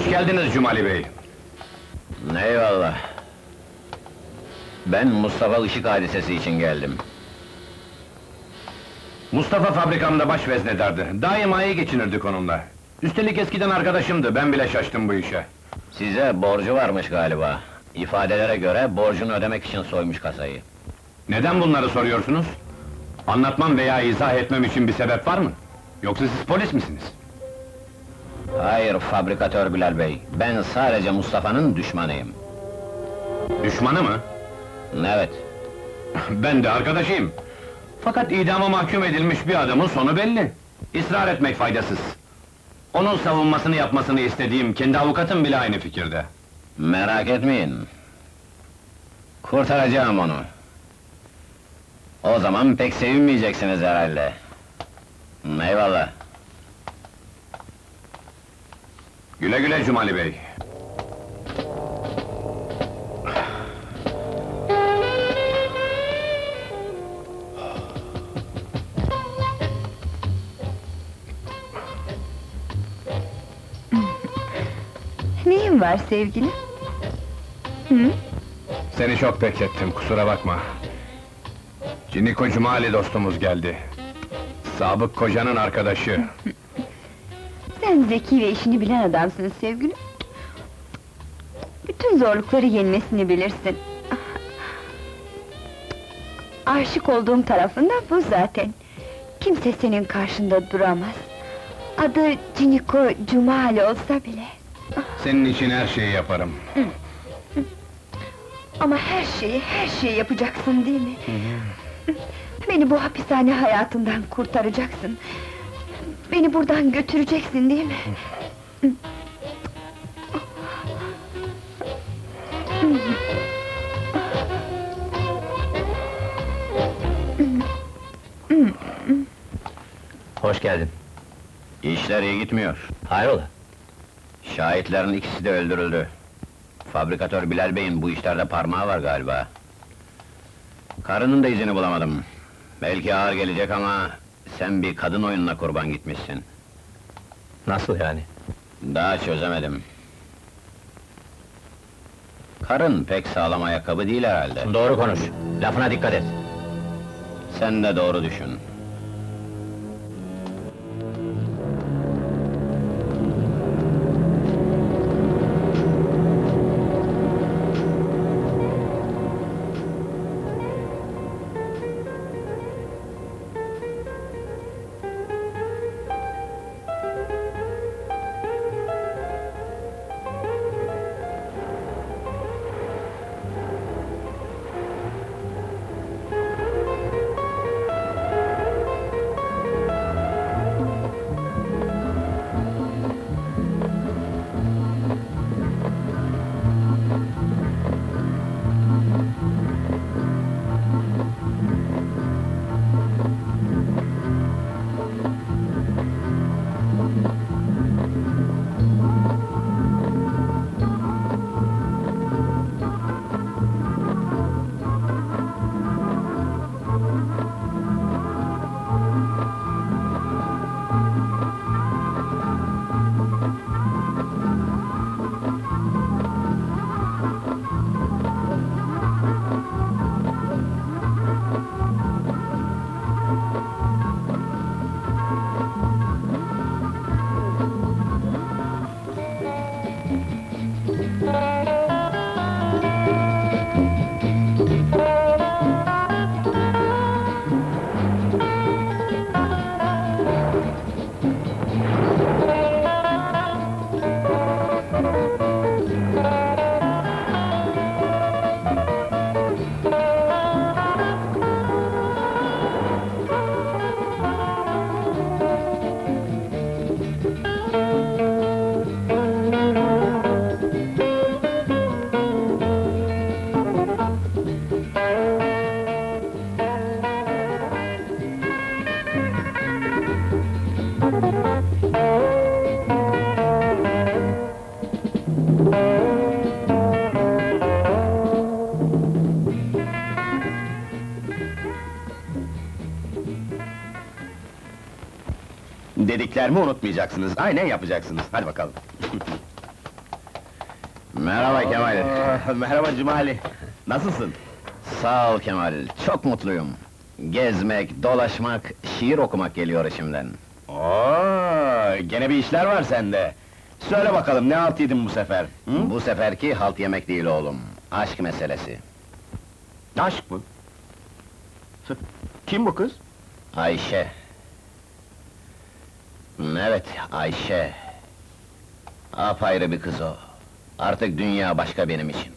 Hoş geldiniz Cumali Bey. Eyvallah. Ben Mustafa Işık hadisesi için geldim. Mustafa fabrikamda baş veznedardı. Daima iyi geçinirdik onunla. Üstelik eskiden arkadaşımdı, ben bile şaştım bu işe. Size borcu varmış galiba. İfadelere göre borcunu ödemek için soymuş kasayı. Neden bunları soruyorsunuz? Anlatmam veya izah etmem için bir sebep var mı? Yoksa siz polis misiniz? Hayır fabrikatör Bilal Bey, ben sadece Mustafa'nın düşmanıyım. Düşmanı mı? Evet, ben de arkadaşıyım. Fakat idama mahkum edilmiş bir adamın sonu belli. İsrar etmek faydasız. Onun savunmasını yapmasını istediğim kendi avukatım bile aynı fikirde. merak etmeyin. Kurtaracağım onu. O zaman pek sevinmeyeceksiniz herhalde. Eyvallah. Güle güle Cumali Bey. Neyin var sevgilim? Hı? Seni çok beklettim, kusura bakma. Ciniko Cumali dostumuz geldi. Sabık kocanın arkadaşı. Sen zeki ve işini bilen adamsın sevgilim. Bütün zorlukları yenmesini bilirsin. Aşık olduğum tarafında bu zaten. Kimse senin karşında duramaz. Adı Ciniko Cumali olsa bile. Senin için her şeyi yaparım. Ama her şeyi, her şeyi yapacaksın değil mi? Beni bu hapishane hayatından kurtaracaksın. Beni buradan götüreceksin değil mi? Hoş geldin. İşler iyi gitmiyor. Hayrola? Şahitlerin ikisi de öldürüldü. Fabrikatör Bilal Bey'in bu işlerde parmağı var galiba. Karının da izini bulamadım. Belki ağır gelecek ama... ...sen bir kadın oyununa kurban gitmişsin. Nasıl yani? Daha çözemedim. Karın pek sağlam ayakkabı değil herhalde. Doğru konuş. Lafına dikkat et. Sen de doğru düşün. Dediklerimi unutmayacaksınız, aynen yapacaksınız. Hadi bakalım. Merhaba Kemal. Merhaba Cumali. Nasılsın? Sağ ol Kemal, çok mutluyum. Gezmek, dolaşmak, şiir okumak geliyor içimden. Oo, gene bir işler var sende. Söyle bakalım ne alt yedin bu sefer? Hı? Bu seferki halt yemek değil oğlum, aşk meselesi. Aşk mı? Kim bu kız? Ayşe. Evet, Ayşe. Apayrı bir kız o. Artık dünya başka benim için.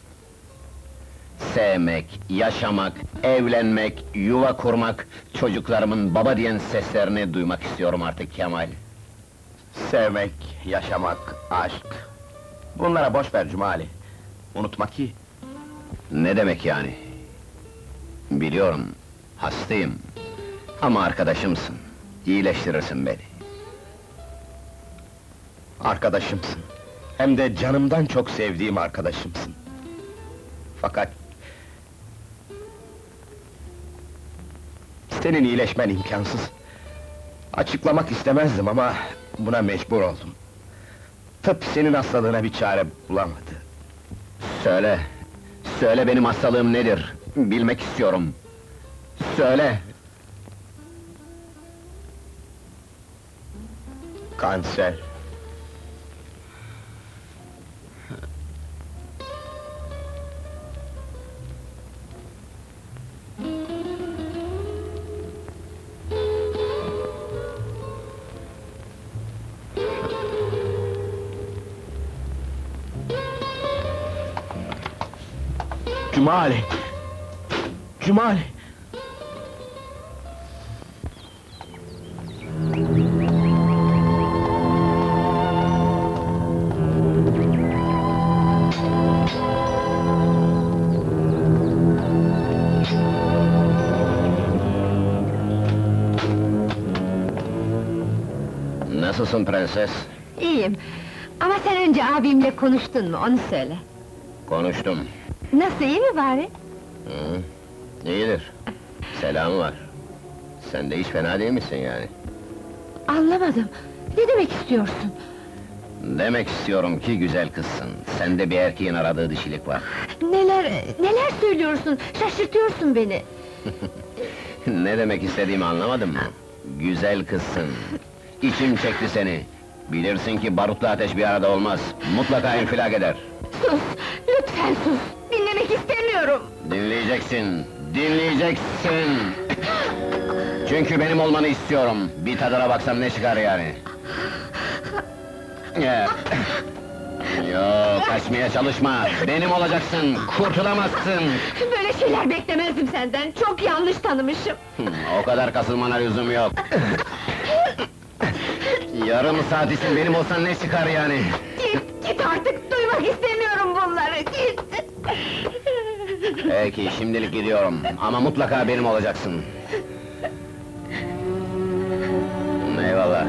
Sevmek, yaşamak, evlenmek, yuva kurmak, çocuklarımın baba diyen seslerini duymak istiyorum artık Kemal. Sevmek, yaşamak, aşk. Bunlara boş ver Cumali. Unutma ki Ne demek yani? Biliyorum, hastayım. Ama arkadaşımsın, iyileştirirsin beni. Arkadaşımsın. Hem de canımdan çok sevdiğim arkadaşımsın. Fakat... Senin iyileşmen imkansız. Açıklamak istemezdim ama buna mecbur oldum. Tıp senin hastalığına bir çare bulamadı. Söyle, söyle benim hastalığım nedir? Bilmek istiyorum. Söyle! Kanser. Cumali! Cumali! Nasılsın prenses? İyiyim. Ama sen önce abimle konuştun mu, onu söyle. Konuştum. Nasıl, iyi mi bari? Hı, iyidir. Selamı var. Sen de hiç fena değil misin yani? Anlamadım. Ne demek istiyorsun? Demek istiyorum ki güzel kızsın. Sende bir erkeğin aradığı dişilik var. Neler, neler söylüyorsun? Şaşırtıyorsun beni. ne demek istediğimi anlamadın mı? Güzel kızsın. İçim çekti seni. Bilirsin ki barutla ateş bir arada olmaz. Mutlaka infilak eder. Sus, lütfen sus! Dinlemek istemiyorum! Dinleyeceksin, dinleyeceksin! Çünkü benim olmanı istiyorum. Bir tadına baksam ne çıkar yani? Ya. Yok, kaçmaya çalışma. Benim olacaksın, kurtulamazsın. Böyle şeyler beklemezdim senden, çok yanlış tanımışım! O kadar kasılmana lüzum yok. Yarım saat için benim olsan ne çıkar yani? Peki, şimdilik gidiyorum. Ama mutlaka benim olacaksın. Eyvallah.